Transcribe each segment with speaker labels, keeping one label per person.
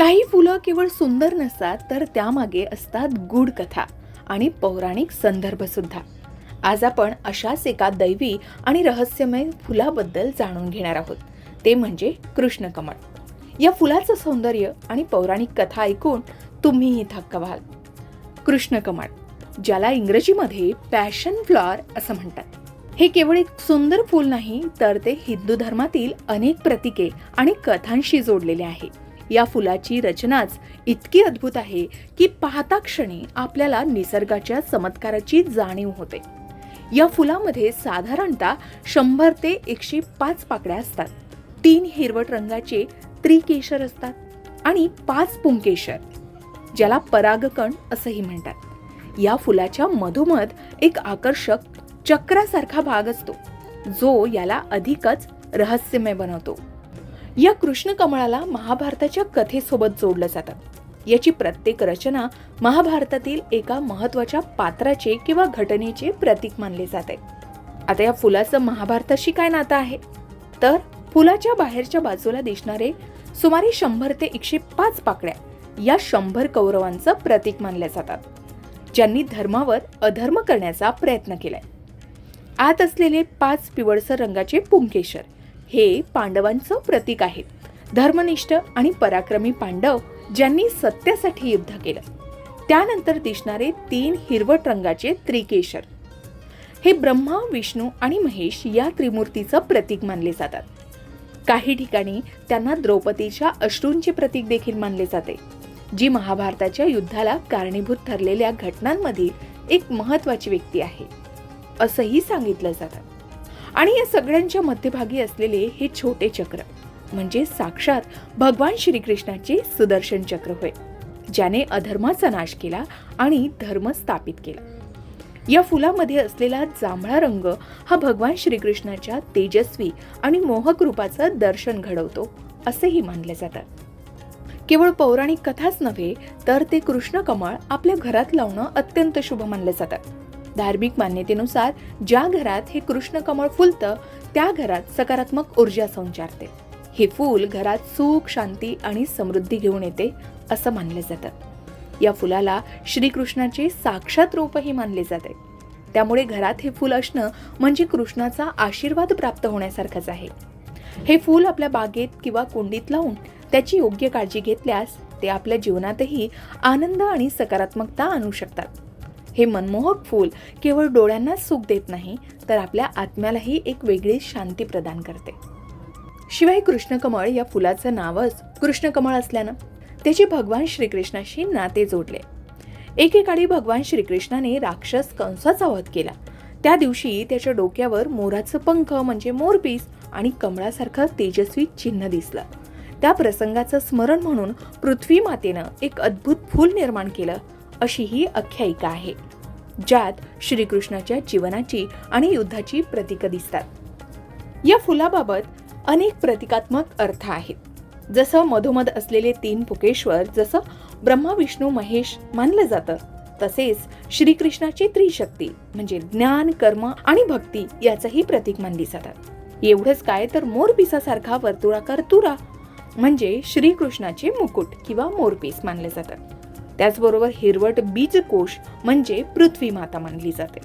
Speaker 1: काही फुलं केवळ सुंदर नसतात तर त्यामागे असतात गूढ कथा आणि पौराणिक संदर्भ सुद्धा. आज आपण अशाच एका दैवी आणि रहस्यमय फुलाबद्दल जाणून घेणार आहोत. ते म्हणजे कृष्णकमळ. या फुलाचं सौंदर्य आणि पौराणिक कथा ऐकून तुम्हीही थक्क व्हाल. कृष्णकमळ ज्याला इंग्रजीमध्ये पॅशन फ्लॉर असं म्हणतात. हे केवळ एक सुंदर फूल नाही तर ते हिंदू धर्मातील अनेक प्रतीके आणि कथांशी जोडलेले आहे. या फुलाची रचनाच इतकी अद्भुत आहे की पाहता क्षणी आपल्याला निसर्गाच्या चमत्काराची जाणीव होते. या फुलामध्ये साधारणतः शंभर ते एकशे पाच पाकड्या असतात. तीन हिरवट रंगाचे त्रिकेशर असतात आणि पाच पुंकेशर ज्याला परागकण असंही म्हणतात. या फुलाच्या मधोमध एक आकर्षक चक्रासारखा भाग असतो जो याला अधिकच रहस्यमय बनवतो. या कृष्ण कमळाला महाभारताच्या कथेसोबत जोडलं जातं. याची प्रत्येक रचना महाभारतातील एका महत्त्वाच्या पात्राचे किंवा घटनेचे प्रतीक मानले जाते. आता या फुलाचं महाभारताशी काय नातं आहे? तर फुलाच्या बाहेरच्या बाजूला दिसणारे सुमारे शंभर ते एकशे पाच पाकड्या या शंभर कौरवांचं प्रतीक मानल्या जातात. ज्यांनी धर्मावर अधर्म करण्याचा प्रयत्न केलाय. आत असलेले पाच पिवळसर रंगाचे पुंकेश्वर हे पांडवांचं प्रतीक आहे. धर्मनिष्ठ आणि पराक्रमी पांडव ज्यांनी सत्यासाठी युद्ध केलं. त्यानंतर दिसणारे तीन हिरवट रंगाचे त्रिकेशर. हे ब्रह्मा विष्णू आणि महेश या त्रिमूर्तीचं प्रतीक मानले जातात. काही ठिकाणी त्यांना द्रौपदीच्या अश्रूंचे प्रतीक देखील मानले जाते जी महाभारताच्या युद्धाला कारणीभूत ठरलेल्या घटनांमधील एक महत्वाची व्यक्ती आहे. असंही सांगितलं जातं. आणि या सगळ्यांच्या मध्यभागी असलेले हे छोटे चक्र म्हणजे साक्षात भगवान श्रीकृष्णाचे सुदर्शन चक्र होय ज्याने अधर्माचा नाश केला आणि धर्म स्थापित केला. या फुलामध्ये असलेला जांभळा रंग हा भगवान श्रीकृष्णाच्या तेजस्वी आणि मोहक रूपाचं दर्शन घडवतो असेही मानले जातात केवळ पौराणिक कथाच नव्हे तर ते कृष्ण कमळ आपल्या घरात लावणं अत्यंत शुभ मानले जातात धार्मिक मान्यतेनुसार ज्या घरात हे कृष्ण कमळ फुलतं त्या घरात सकारात्मक ऊर्जा संचारते. हे फूल घरात सुख शांती आणि समृद्धी घेऊन येते असं मानलं जातं. या फुलाला श्रीकृष्णाचे साक्षात रूपही मानले जाते. त्यामुळे घरात हे फूल असणं म्हणजे कृष्णाचा आशीर्वाद प्राप्त होण्यासारखंच आहे. हे फूल आपल्या बागेत किंवा कुंडीत लावून त्याची योग्य काळजी घेतल्यास ते आपल्या जीवनातही आनंद आणि सकारात्मकता आणू शकतात. हे मनमोहक फूल केवळ डोळ्यांना सुख देत नाही तर आपल्या आत्म्यालाही एक वेगळी शांती प्रदान करते. शिवाय कृष्णकमळ या फुलाचं नावच कृष्णकमळ असल्यानं त्याचे भगवान श्रीकृष्णाशी नाते जोडले. एकेकाळी भगवान श्रीकृष्णाने राक्षस कंसाचा वध केला. त्या दिवशी त्याच्या डोक्यावर मोराचं पंख म्हणजे मोरपीस आणि कमळासारखं तेजस्वी चिन्ह दिसलं. त्या प्रसंगाचं स्मरण म्हणून पृथ्वी मातेनं एक अद्भुत फूल निर्माण केलं. अशी ही आख्यायिका आहे ज्यात श्रीकृष्णाच्या जीवनाची आणि युद्धाची प्रतीक दिसतात. या फुलाबाबत अनेक प्रतिकात्मक अर्थ आहेत. जसं मधोमध असलेले तीन पुकेश्वर जसं ब्रह्मा विष्णू महेश मानलं जातं तसेच श्रीकृष्णाची त्रिशक्ती म्हणजे ज्ञान कर्म आणि भक्ती याचंही प्रतीक मानली जातात एवढंच काय तर मोरपिसासारखा वर्तुळाकार तुरा म्हणजे श्रीकृष्णाचे मुकुट किंवा मोरपीस मानले जातात त्याचबरोबर हिरवट बीजकोश म्हणजे पृथ्वी माता मानली जाते.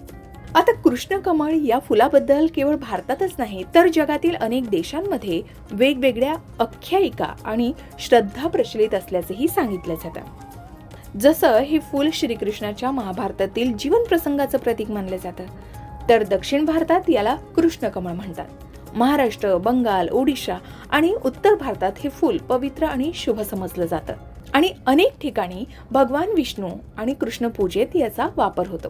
Speaker 1: आता कृष्ण कमळ या फुलाबद्दल केवळ भारतातच नाही तर जगातील अनेक देशांमध्ये वेगवेगळ्या आख्यायिका आणि श्रद्धा प्रचलित असल्याचंही सांगितलं जातं. जसं हे फूल श्रीकृष्णाच्या महाभारतातील जीवन प्रसंगाचं प्रतीक मानलं जातं तर दक्षिण भारतात याला कृष्ण कमळ म्हणतात. महाराष्ट्र बंगाल ओडिशा आणि उत्तर भारतात हे फूल पवित्र आणि शुभ समजलं जातं. आणि अनेक ठिकाणी भगवान विष्णू आणि कृष्ण पूजेत याचा वापर होतो.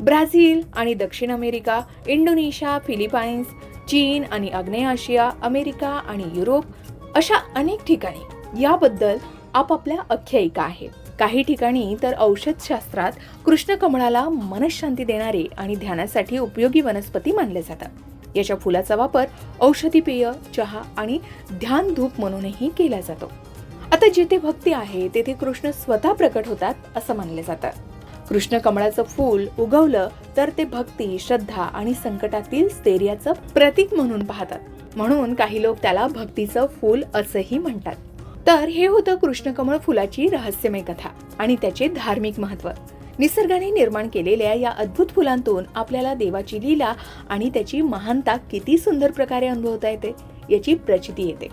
Speaker 1: ब्राझील आणि दक्षिण अमेरिका इंडोनेशिया फिलिपाईन्स चीन आणि आग्नेय आशिया अमेरिका आणि युरोप अशा अनेक ठिकाणी याबद्दल आपापल्या आख्यायिका आहेत काही ठिकाणी तर औषधशास्त्रात कृष्ण कमळाला मनशांती देणारे आणि ध्यानासाठी उपयोगी वनस्पती मानले जातात. याच्या फुलाचा वापर औषधी पेय चहा आणि ध्यान धूप म्हणूनही केला जातो. आता जिथे भक्ती आहे तेथे कृष्ण स्वतः प्रकट होतात असं मानले जातं. कृष्ण कमळाचं फूल उगवलं तर ते भक्ती श्रद्धा आणि संकटातील स्थैर्याचं प्रतीक म्हणून पाहतात. म्हणून काही लोक त्याला भक्तीचं फूल असंही म्हणतात. तर हे होतं कृष्णकमळ फुलाची रहस्यमय कथा आणि त्याचे धार्मिक महत्त्व निसर्गाने निर्माण केलेल्या या अद्भुत फुलांतून आपल्याला देवाची लीला आणि त्याची महानता किती सुंदर प्रकारे अनुभवता येते याची प्रचिती येते.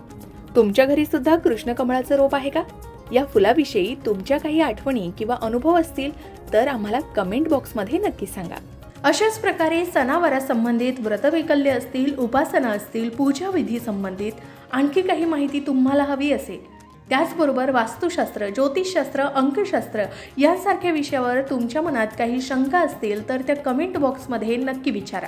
Speaker 1: तुमच्या घरी सुद्धा कृष्णकमळाचं रोप आहे का? या फुलाविषयी तुमच्या काही आठवणी किंवा अनुभव असतील तर आम्हाला कमेंट बॉक्समध्ये नक्की सांगा. अशाच प्रकारे सणावारासंबंधित व्रतवैकल्य असतील उपासना असतील पूजाविधी संबंधित आणखी काही माहिती तुम्हाला हवी असेल. त्याचबरोबर वास्तुशास्त्र ज्योतिषशास्त्र अंकशास्त्र यांसारख्या विषयावर तुमच्या मनात काही शंका असतील तर त्या कमेंट बॉक्समध्ये नक्की विचारा.